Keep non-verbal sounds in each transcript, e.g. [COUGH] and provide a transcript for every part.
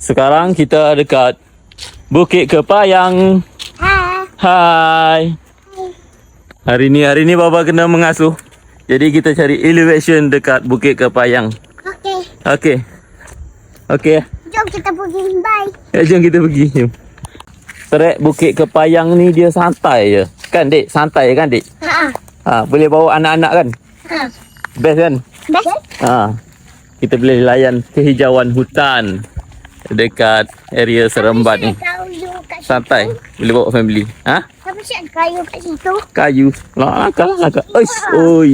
Sekarang kita dekat Bukit Kepayang. Ha. Hai. Hari ni hari ni baba kena mengasuh. Jadi kita cari elevation dekat Bukit Kepayang. Okey. Okey. Okey. Jom kita pergi. Bye. Eh, jom kita pergi. Jom. Trek Bukit Kepayang ni dia santai je. Kan dek? Santai kan dek? Ha. Ha, boleh bawa anak-anak kan? Ha. Best kan? Best. Ha. Kita boleh layan kehijauan hutan dekat area Seremban ni. Santai. Boleh bawa family. Ha? Siapa siap kayu kat situ? Kayu. Lah, langkah, langkah. Oish, oi.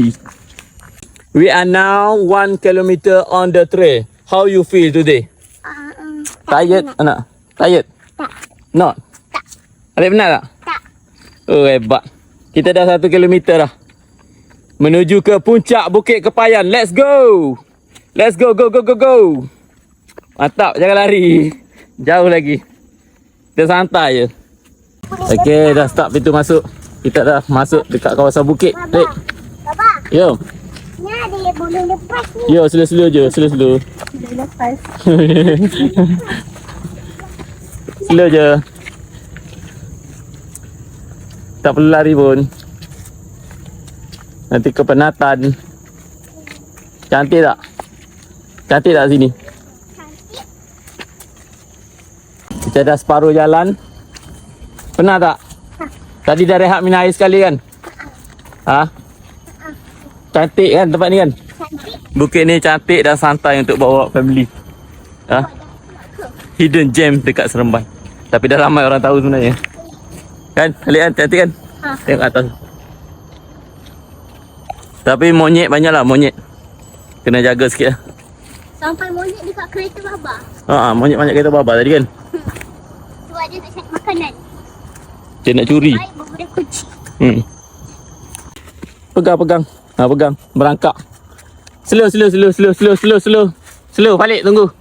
We are now one kilometer on the trail. How you feel today? Uh, Tired, anak? Tired? Tak. Not? Tak. Adik benar tak? Tak. Oh, hebat. Kita dah satu kilometer dah. Menuju ke puncak Bukit Kepayan. Let's go! Let's go, go, go, go, go! Mantap, jangan lari. Jauh lagi. Kita santai je. Okey, dah start pintu masuk. Kita dah masuk dekat kawasan bukit. Baba. Baba. yo. Ni ada boleh lepas ni. Yo, slow-slow je, slow-slow. Boleh lepas. [LAUGHS] Slow je. Tak perlu lari pun. Nanti kepenatan. Cantik tak? Cantik tak sini? Cantik. Kita dah separuh jalan. Pernah tak? Tadi dah rehat minum air sekali kan? Ha? Cantik kan tempat ni kan? Cantik. Bukit ni cantik dan santai untuk bawa family. Ha? Hidden gem dekat Seremban. Tapi dah ramai orang tahu sebenarnya. Kan? Lihat kan? Cantik kan? Ha. Tengok atas. Tapi monyet banyak lah monyet. Kena jaga sikit lah. Sampai monyet dekat kereta Baba. Ha, monyet banyak kereta baba tadi kan? Sebab dia tak cari makanan. Dia nak curi. Baik berbeda kucing. Hmm. Pegang, pegang. Ha, pegang. Berangkak. Slow, slow, slow, slow, slow, slow, slow. Slow, balik, tunggu.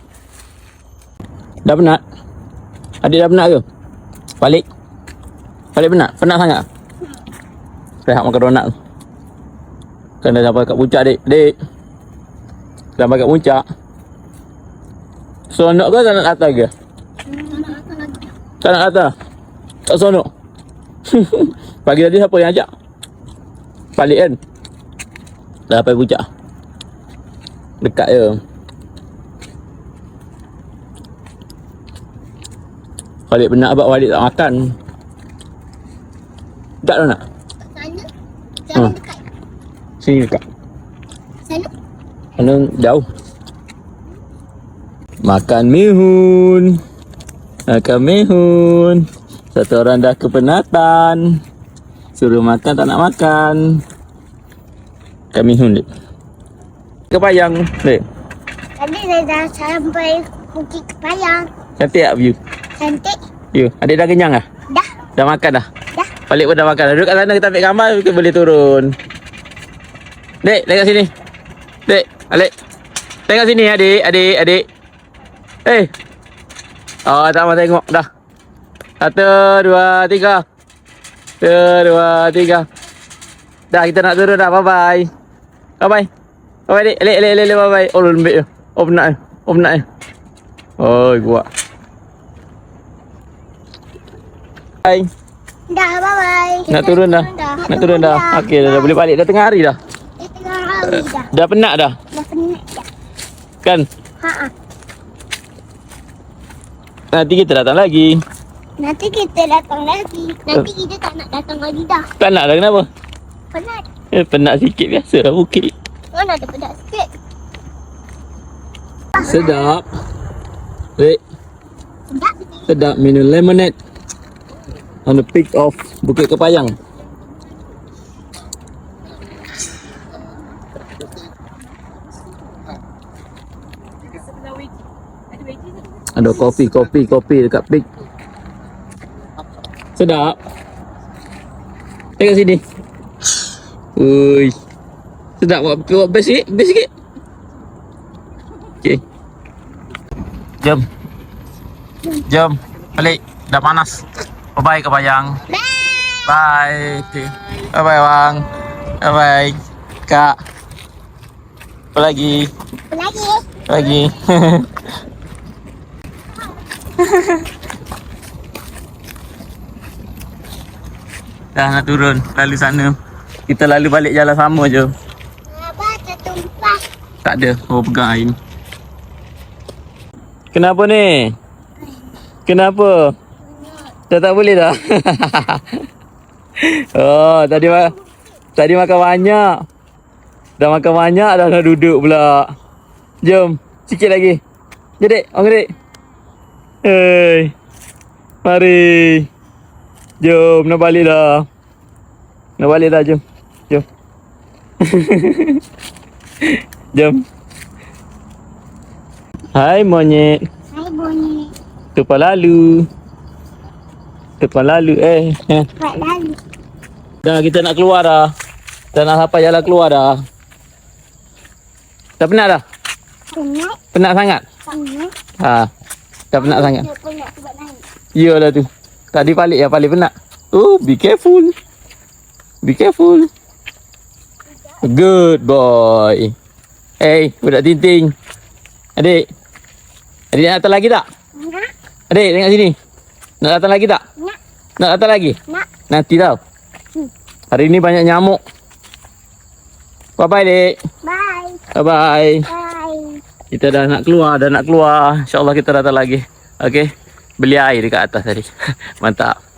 Dah penat? Adik dah penat ke? Balik. Balik penat? Penat sangat? Rehat makan donat tu. Kan dah sampai kat puncak, dek. Dek. Dah sampai kat puncak. Sonok ke tak nak atas ke? Tak nak atas? Tak sonok? [LAUGHS] Pagi tadi siapa yang ajak? Balik kan? Dah sampai puncak. Dekat je. Balik penat abang balik tak makan. Dekat tak nak? Sana. Ha. Jangan dekat. Sini dekat. Sana. Mana jauh. Makan mihun. Makan mihun. Satu orang dah kepenatan. Suruh makan tak nak makan. Mihun dek. Kepayang dek. Tadi saya dah sampai Bukit Kepayang. Cantik tak view? Cantik. You, adik dah kenyang ah? Dah. Dah makan dah? Dah. Balik pun dah makan. Duduk kat sana kita ambil gambar kita boleh turun. Dek, dekat sini. Dek, balik. Tengok sini adik, adik, adik. Eh. Oh, tak mau tengok dah. Satu, dua, tiga. Satu, dua, tiga. Dah kita nak turun dah. Bye bye. Bye bye. Bye bye dek. Alik, alik, alik, alik, bye bye. Oh, lembik je. Oh, penat je. Oh, penat je. Oh, kuat. Bye. Dah, bye-bye. Nak turun dah. Nak turun dah. Okey, dah, dah boleh balik dah tengah hari dah. Dah tengah hari dah. Dah penat dah. Dah penat dah. Kan? Ha-ha. Nanti kita datang lagi. Nanti kita datang lagi. Nanti kita tak nak datang lagi dah. Tak nak dah kenapa? Penat. Eh, penat sikit biasa lah bukit. Mana ada penat sikit. Sedap. Wait, Sedap. sedap minum lemonade. On the peak of Bukit Kepayang. Ada kopi, kopi, kopi dekat peak. Sedap. Tengok sini. Ui. Sedap buat buat best sikit, best sikit. Okey. Jom. Jom. Balik. Dah panas. Bye-bye Kepayang. Bye. Bye. Okay. Bye-bye Wang. Bye-bye. Kak. Apa lagi? Apa lagi? Apa lagi. [LAUGHS] [LAUGHS] Dah nak turun Lalu sana. Kita lalu balik jalan sama je. Apa tertumpah? Tak ada Oh pegang air ni. Kenapa ni? Kenapa? Dah tak boleh dah? [LAUGHS] Oh tadi ma Tadi makan banyak. Dah makan banyak dah nak duduk pula. Jom Sikit lagi. Dek Orang dek Hei Mari Jom nak balik dah Nak balik dah jom Jom [LAUGHS] Jom Hai monyet Hai bunyi. Tumpah lalu Tumpah lalu eh, eh. Buat lalu. Dah kita nak keluar dah Dah nak sampai jalan keluar dah Dah penat dah? Penat. Penat sangat? Penat. Ha Dah penat sangat? Dia penat buat naik. Iyalah tu Tadi balik yang paling penat Oh be careful Be careful Good boy Hey budak tinting Adik Adik nak datang lagi tak? Nak. Adik tengok sini Nak datang lagi tak? Nak. Nak datang lagi? Nak. Nanti tau Hmm. Hari ni banyak nyamuk Bye bye dek Bye. Bye bye Bye. Kita dah nak keluar Dah nak keluar. InsyaAllah kita datang lagi. Okay Beli air dekat atas tadi. [LAUGHS] Mantap